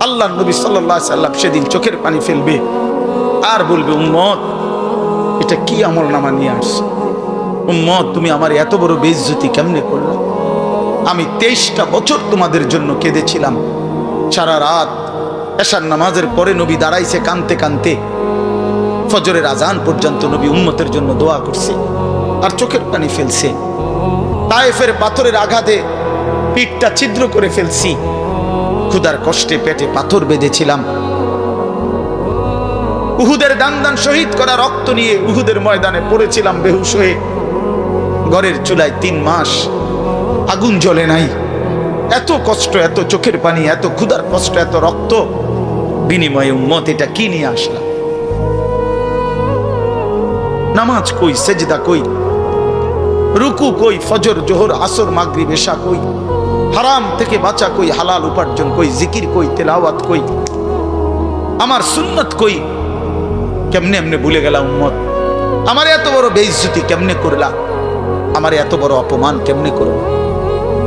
আল্লাহ নবী সাল্লাহ সাল্লাম সেদিন চোখের পানি ফেলবে। আর বলবে, উম্মত, এটা কি আমল নামা নিয়ে আসছে? উম্মত, তুমি আমার এত বড় বেইজ্জতি কেমনে করল? আমি তেইশটা বছর তোমাদের জন্য কেঁদেছিলাম। সারা রাত এশার নামাজের পরে নবী দাঁড়াইছে কানতে কানতে। ফজরের আজান পর্যন্ত নবী উম্মতের জন্য দোয়া করছে আর চোখের পানি ফেলছে। তায়েফের পাথরের আঘাতে পিঠটা ছিদ্র করে ফেলছি। ক্ষুদার কষ্টে পেটে পাথর বেঁধেছিলাম। উহুদের দান দান শহীদ করা রক্ত নিয়ে উহুদের ময়দানে পড়েছিলাম বেহুশ হয়ে। ঘরের চুলায় তিন মাস আগুন জ্বলে নাই। এত কষ্ট, এত চোখের পানি, এত ক্ষুদার কষ্ট, এত রক্ত। বিনিময়ে উম্মত এটা কি নিয়ে আসলাম? নামাজ কই, সেজদা কই? রুকু কই, ফজর, জোহর, আসর মাগরি বেশা কই? হারাম থেকে বাঁচা কই, হালাল উপার্জন কই, জিকির কই, তেলাওয়াত কই, আমার সুন্নত কই? কেমনে এমনে ভুলে গেলাম, উম্মত? আমার এত বড় বেইজ্জতি কেমনে করলা? আমার এত বড় অপমান কেমনে করল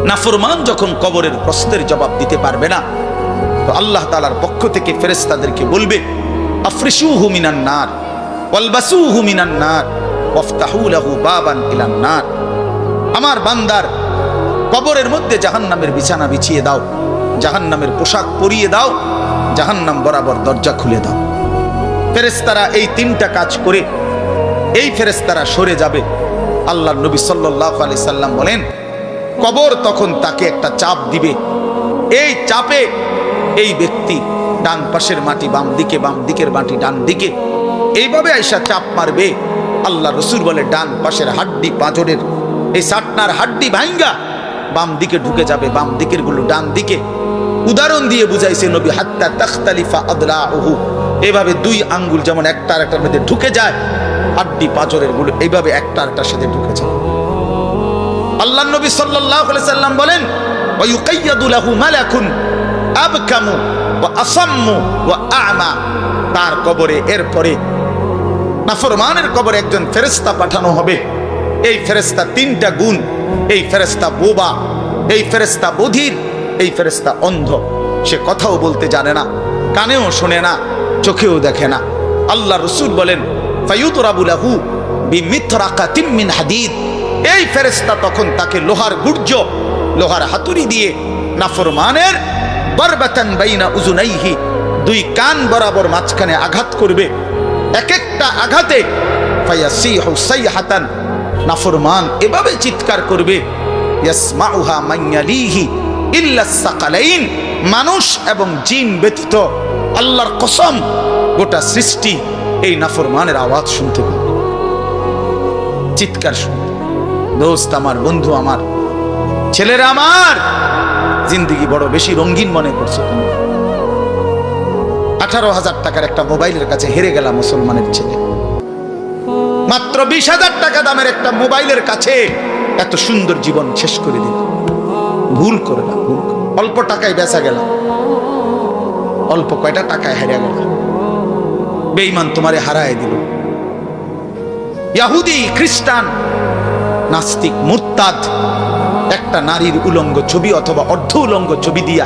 নাফরমান যখন কবরের প্রশ্নের জবাব দিতে পারবে না, তো আল্লাহ তালার পক্ষ থেকে ফেরেস্তাদেরকে বলবে আফ্রিসু হুমিনান নার ওয়ালবাসু হুমিনান নার, ওয়াফতাহু লাহু বাবান ইলান নার। আমার বান্দার কবরের মধ্যে জাহান্নামের বিছানা বিছিয়ে দাও, জাহান্নামের পোশাক পরিয়ে দাও, জাহান্নাম বরাবর দরজা খুলে দাও। ফেরেস্তারা এই তিনটা কাজ করে, এই ফেরেস্তারা সরে যাবে। আল্লাহ নবী সাল্লাহ আলি সাল্লাম বলেন, কবর তখন তাকে একটা চাপ দিবে। এই চাপে এই ব্যক্তি ডান পাশের মাটি, বাম দিকে, বাম দিকের মাটি, ডান দিকে এইভাবে আইসা চাপ মারবে। আল্লাহ রসুর বলে, ডান পাশের হাড্ডি, পাঁজরের এই সাটনার হাড্ডি ভাঙ্গা। বাম দিকে ঢুকে যাবে, বাম দিকেরগুলো ডান দিকে। উদাহরণ দিয়ে বুঝাইছে নবী, হাত্তা তাখতালিফা আদলা ওহু এভাবে দুই আঙ্গুল যেমন একটা আর একটার মধ্যে ঢুকে যায় হাড্ডি পাঁজরেরগুলো এইভাবে একটা আরেকটার সাথে ঢুকে যায়। আল্লাহ নবী আলাইহি সাল্লাম বলেন, ওয়া ইউকাইয়াদু লাহু মালাকুন আবকামু ওয়া আসাম্মু ওয়া আ'মা। তার কবরে এরপরে নাফরমানের কবরে একজন ফেরেশতা পাঠানো হবে। এই ফেরেশতা তিনটা গুণ এই ফেরেশতা বোবা, এই ফেরেশতা বধির, এই ফেরেশতা অন্ধ। সে কথাও বলতে জানে না, কানেও শোনে না, চোখেও দেখে না। আল্লাহ রসুল বলেন ফায়ুতরাবুলাহু বিমিথরাকাতিম মিন হাদিদ। এই ফেরেশতা তখন তাকে লোহার গুর্জ, লোহার হাতুড়ি দিয়ে নাফরমানের বরবাতান বাইনা উজুনাইহি দুই কান বরাবর মাঝখানে আঘাত করবে। এক একটা আঘাতে ফায়াসিহু সাইহাতান নাফরমান এভাবে চিৎকার করবে। মানুষ এবং জিন ব্যতীত আল্লাহর কসম, গোটা সৃষ্টি এই নাফরমানের আওয়াজ শুনতে পাবে। চিৎকার শুনতে দোস্ত আমার, বন্ধু আমার, ছেলেরা আমার, জিন্দিগি বড় বেশি রঙিন মনে করছে তুমি। আঠারো হাজার টাকার একটা মোবাইলের কাছে হেরে গেলাম মুসলমানের ছেলে। মাত্র বিশ হাজার টাকা দামের একটা মোবাইলের কাছে এত সুন্দর জীবন শেষ করে দিল। ভুল করলাম, ভুল করে। অল্প টাকায় বেচা গেলাম অল্প কয়টা টাকায় হারিয়ে গেল। বেঈমান তোমারে হারায় দিল। ইয়াহুদি, খ্রিস্টান, নাস্তিক, মুরতাদ, একটা নারীর উলঙ্গ ছবি অথবা অর্ধ উলঙ্গ ছবি দিয়া,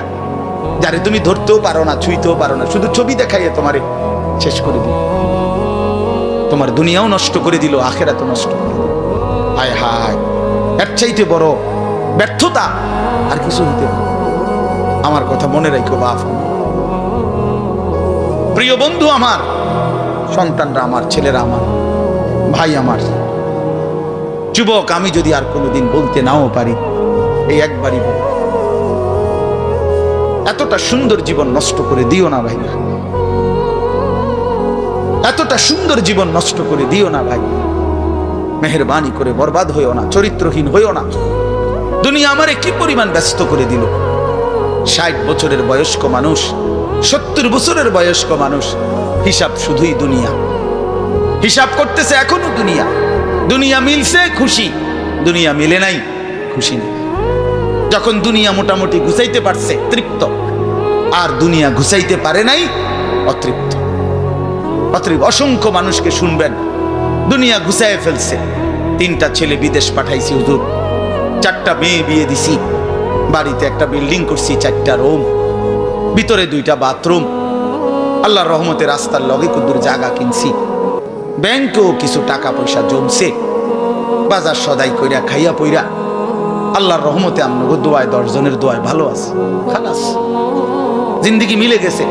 যারে তুমি ধরতেও পারো না, ছুঁইতেও পারো না, শুধু ছবি দেখাইয়ে তোমারে শেষ করে দিল। তোমার দুনিয়াও নষ্ট করে দিল, আখেরাতও নষ্ট দিল। হায় হায় এর চাইতে বড় ব্যর্থতা আর কিছু হইতে আমার কথা মনে রাখো, বাপ প্রিয় বন্ধু আমার, সন্তানরা আমার, ছেলেরা আমার, ভাই আমার। যুবক, আমি যদি আর কোনোদিন বলতে নাও পারি, এই একবারই। এতটা সুন্দর জীবন নষ্ট করে দিও না ভাই এতটা সুন্দর জীবন নষ্ট করে দিও না ভাই। মেহরবানি করে বরবাদ হইও না, চরিত্রহীন হইও না। দুনিয়া আমারে কি পরিমাণ ব্যস্ত করে দিল? ষাট বছরের বয়স্ক মানুষ, সত্তর বছরের বয়স্ক মানুষ, হিসাব শুধুই দুনিয়া। হিসাব করতেছে এখনও দুনিয়া। দুনিয়া মিলছে খুশি, দুনিয়া মিলে নাই খুশি নেই। যখন দুনিয়া মোটামুটি ঘুষাইতে পারছে, তৃপ্ত। আর দুনিয়া ঘুষাইতে পারে নাই, অতৃপ্ত। অতএব অসংখ্য মানুষকে শুনবেন। দুনিয়া ঘুষায় ফেলছে। তিনটা ছেলে বিদেশ পাঠাইছি, হুজুর। চারটা মেয়ে বিয়ে দিছি। বাড়িতে একটা বিল্ডিং করছি, চারটা রুম। ভিতরে দুইটা বাথরুম। আল্লাহর রহমতে রাস্তার লগে কুদ্দুর জায়গা কিনছি। ব্যাংকেও কিছু টাকা পয়সা জমছে। বাজার সদাই কইরা, খাইয়া পইরা। আল্লাহর রহমতে আমনগো দোয়ায়, দশজনের দোয়ায় ভালো আছে। খালাস। জিন্দিগি মিলে গেছে।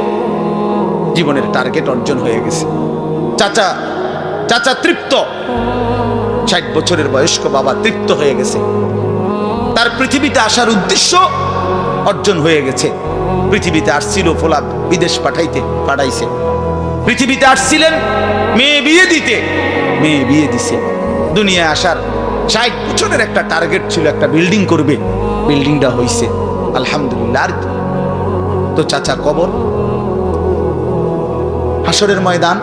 জীবনের টার্গেট অর্জন হয়ে গেছে। চাচা চাচা তৃপ্ত। ষাট বছরের বয়স্ক বাবা তৃপ্ত হয়ে গেছে। তার পৃথিবীতে আসার উদ্দেশ্য অর্জন হয়ে গেছে। পৃথিবীতে আসছিল ফোলা বিদেশ পাঠাইতে, পাঠাইছে। পৃথিবীতে আসছিলেন মেয়ে বিয়ে দিতে। মেয়ে বিয়ে দিছে। দুনিয়ায় আসার ষাট বছরের একটা টার্গেট ছিল একটা বিল্ডিং করবে। বিল্ডিংটা হইছে, আলহামদুলিল্লাহ। আর তো চাচা কবর হাসরের ময়দান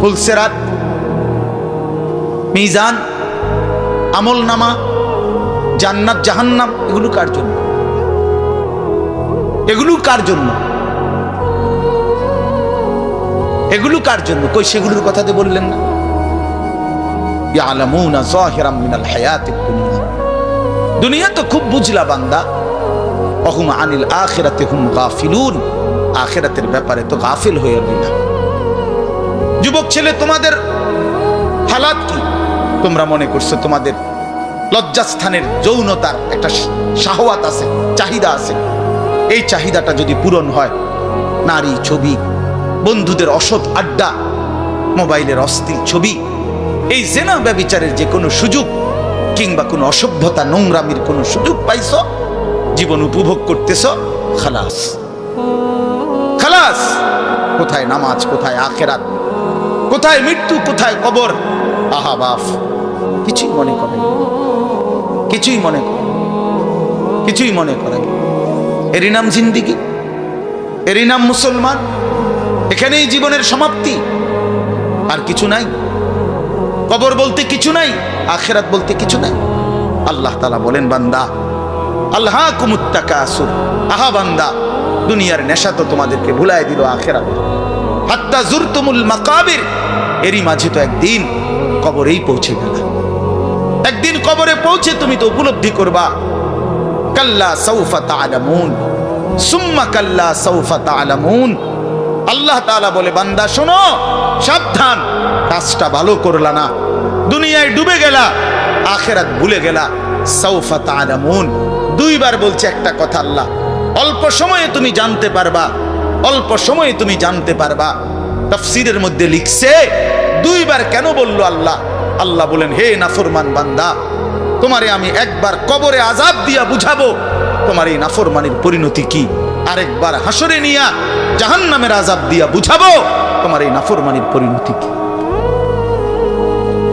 ফুলসেরাত মিজান, আমল নামা, জান্নাত, জাহান্নাম, এগুলো কার জন্য? এগুলো কার জন্য? এগুলো কার জন্য? কই সেগুলোর কথাতে বললেন না। দুনিয়া। দুনিয়া তো খুব বুঝলা বান্দা। অহুম আনিল আখিরাতে হুম গাফিলুন। আখিরাতের ব্যাপারে তো গাফিল হয়ে রইলা যুবক ছেলে, তোমাদের হালাত কি? তোমরা মনে করছ তোমাদের লজ্জাস্থানের যৌনতার একটা শাহওয়াত আছে, চাহিদা আছে। এই চাহিদাটা যদি পূরণ হয়, নারী ছবি, বন্ধুদের অসৎ আড্ডা, মোবাইলের অস্থির ছবি, এই জেনা ব্যবিচারের যে কোনো সুযোগ কিংবা কোনো অসভ্যতা, নোংরামির কোনো সুযোগ পাইছ, জীবন উপভোগ করতেছ, খালাস। খালাস কোথায় নামাজ, কোথায় আখেরাত, কোথায় মৃত্যু, কোথায় কবর? আহা, বাফ। কিছুই মনে করে কিছুই মনে করে কিছুই মনে করে এরই নাম জিন্দিগি, এরই নাম মুসলমান। এখানেই জীবনের সমাপ্তি। আর কিছু নাই। কবর বলতে কিছু নাই, আখেরাত বলতে কিছু নাই। আল্লাহ তালা বলেন, বান্দা আল্লাহ কুমুত্তাকা আসুর আহা, বান্দা। দুনিয়ার নেশা তো তোমাদেরকে ভুলাই দিল আখেরাত। হাত্তা জুরতুমুল মাকাবির, এরই মাঝে তো একদিন কবরেই পৌঁছে গেল। একদিন কবরে পৌঁছে তুমি তো উপলব্ধি করবা, কাল্লা সৌফা তালামুন সুম্মা কাল্লা সৌফা তালামুন আল্লাহ তাআলা বলে, বান্দা, শোনো, সাবধান, কাজটা ভালো করলা না। দুনিয়ায় ডুবে গেলা, আখেরাত ভুলে গেলা। সৌফা তালামুন দুইবার বলছে একটা কথা আল্লাহ অল্প সময়ে তুমি জানতে পারবা। অল্প সময়ে তুমি জানতে পারবা। তাফসীরের মধ্যে লিখছে, দুইবার কেন বলল আল্লাহ? আল্লাহ বলেন, হে নাফরমান বান্দা, তোমারে আমি একবার কবরে আজাব দিয়া বুঝাবো। তোমার এই নাফরমানির পরিণতি কি? আরেকবার হাসরে নিয়া জাহান নামের আজাব দিয়া বুঝাবো। তোমার এই নাফরমানির পরিণতি কি?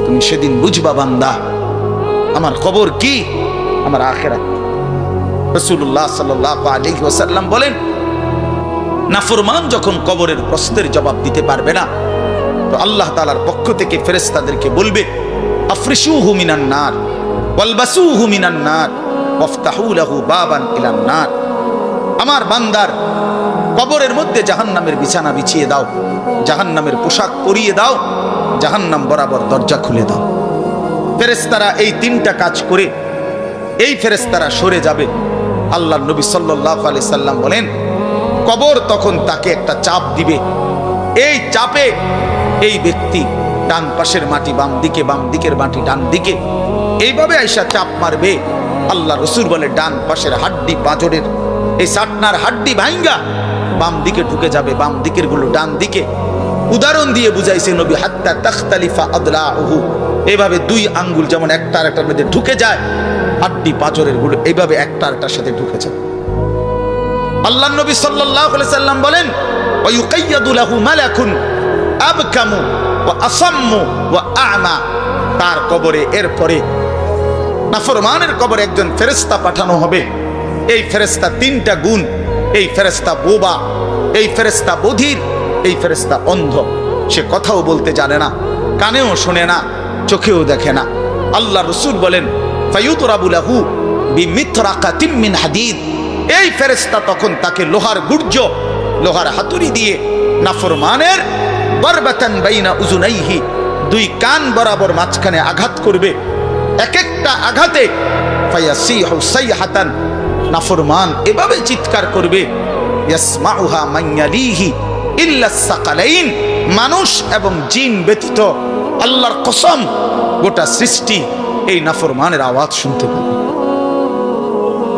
তুমি সেদিন বুঝবা বান্দা, আমার কবর কি? আমার আখেরাত রসুল্লাহ সাল্লাহ আলহি ওসাল্লাম বলেন, নাফরমান যখন কবরের প্রশ্নের জবাব দিতে পারবে না, তো আল্লাহ তালার পক্ষ থেকে ফেরেস্তাদেরকে বলবে আফরিসু হুমিনান নার ওয়ালবাসু হুমিনান নার, ওয়াফতাহু লাহু বাবান ইলান নার। আমার বান্দার কবরের মধ্যে জাহান্নামের বিছানা বিছিয়ে দাও, জাহান্নামের পোশাক পরিয়ে দাও, জাহান্নাম বরাবর দরজা খুলে দাও। ফেরেস্তারা এই তিনটা কাজ করে, এই ফেরেস্তারা সরে যাবে। আল্লাহ নবী সাল্লাহ আলি সাল্লাম বলেন, কবর তখন তাকে একটা চাপ দিবে। এই চাপে এই ব্যক্তি ডান পাশের মাটি, বাম দিকে, বাম দিকের মাটি, ডান দিকে এইভাবে আইসা চাপ মারবে। আল্লাহ রসুর বলে, ডান পাশের হাড্ডি পাঁজরের এই সাটনার হাড্ডি ভাইঙ্গা, বাম দিকে ঢুকে যাবে, বাম দিকেরগুলো ডান দিকে। উদাহরণ দিয়ে বুঝাইছে নবী, হাত্তা তখতালিফা আদলা উহু এইভাবে দুই আঙ্গুল যেমন একটা আর একটার মধ্যে ঢুকে যায় হাড্ডি পাঁজরেরগুলো এইভাবে একটা একটার সাথে ঢুকে যায় আল্লাহ নবী সাল্লাম বলেন তার কবরে এরপরে নাফরমানের কবরে একজন ফেরেশতা পাঠানো হবে। এই ফেরেশতা তিনটা গুণ, এই ফেরেশতা বোবা, এই ফেরেশতা বধির, এই ফেরেশতা অন্ধ। সে কথাও বলতে জানে না, কানেও শোনে না, চোখেও দেখে না। আল্লাহ রসুল বলেন ফায়ুতরাবুলাহু বিমিথরাকাতিম মিন হাদিদ। এই ফেরেশতা তখন তাকে লোহার গুর্জ, লোহার হাতুড়ি দিয়ে নাফরমানের বরবাতান বাইনা উজুনাইহি দুই কান বরাবর মাঝখানে আঘাত করবে। এক একটা আঘাতে ফায়াসিহু সাইহাতান, নাফরমান এভাবে চিৎকার করবে, ইয়াসমাউহা মাইয়ালিহি ইল্লা সাকালাইন, মানুষ এবং জিন ব্যতীত আল্লাহর কসম, গোটা সৃষ্টি এই নাফরমানের আওয়াজ শুনতে পাবে।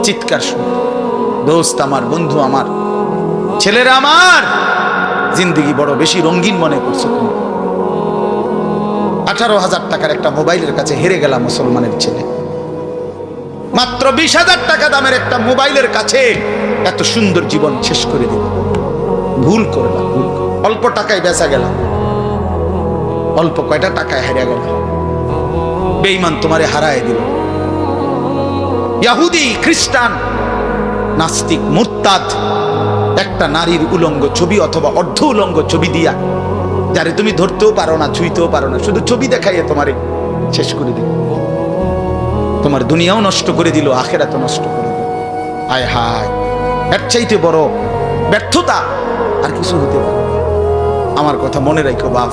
চিৎকার শুনতে দোস্ত আমার, বন্ধু আমার, ছেলেরা আমার, জিন্দগি বড় বেশি রঙিন মনে করছ আঠারো হাজার টাকার একটা মোবাইলের কাছে হেরে গেলাম মুসলমানের ছেলে। মাত্র বিশ হাজার টাকা দামের একটা মোবাইলের কাছে এত সুন্দর জীবন শেষ করে দিল ভুল করলাম। অল্প টাকায় বেচা গেলাম। অল্প কয়টা টাকায় হারিয়ে গেল বেইমান তোমারে হারায় দিল ইয়াহুদি, খ্রিস্টান, নাস্তিক, মুরতাদ, একটা নারীর উলঙ্গ ছবি অথবা অর্ধ উলঙ্গ ছবি দিয়া, যারে তুমি ধরতেও পারো না, ছুঁইতেও পারো না, শুধু ছবি দেখাইয়ে তোমারে শেষ করে দিল। তোমার দুনিয়াও নষ্ট করে দিল, আখেরাতও নষ্ট করে দিল। আয় হায়, এর চাইতে বড় ব্যর্থতা আর কিছু হতে পারে আমার কথা মনে রাখো বাপ।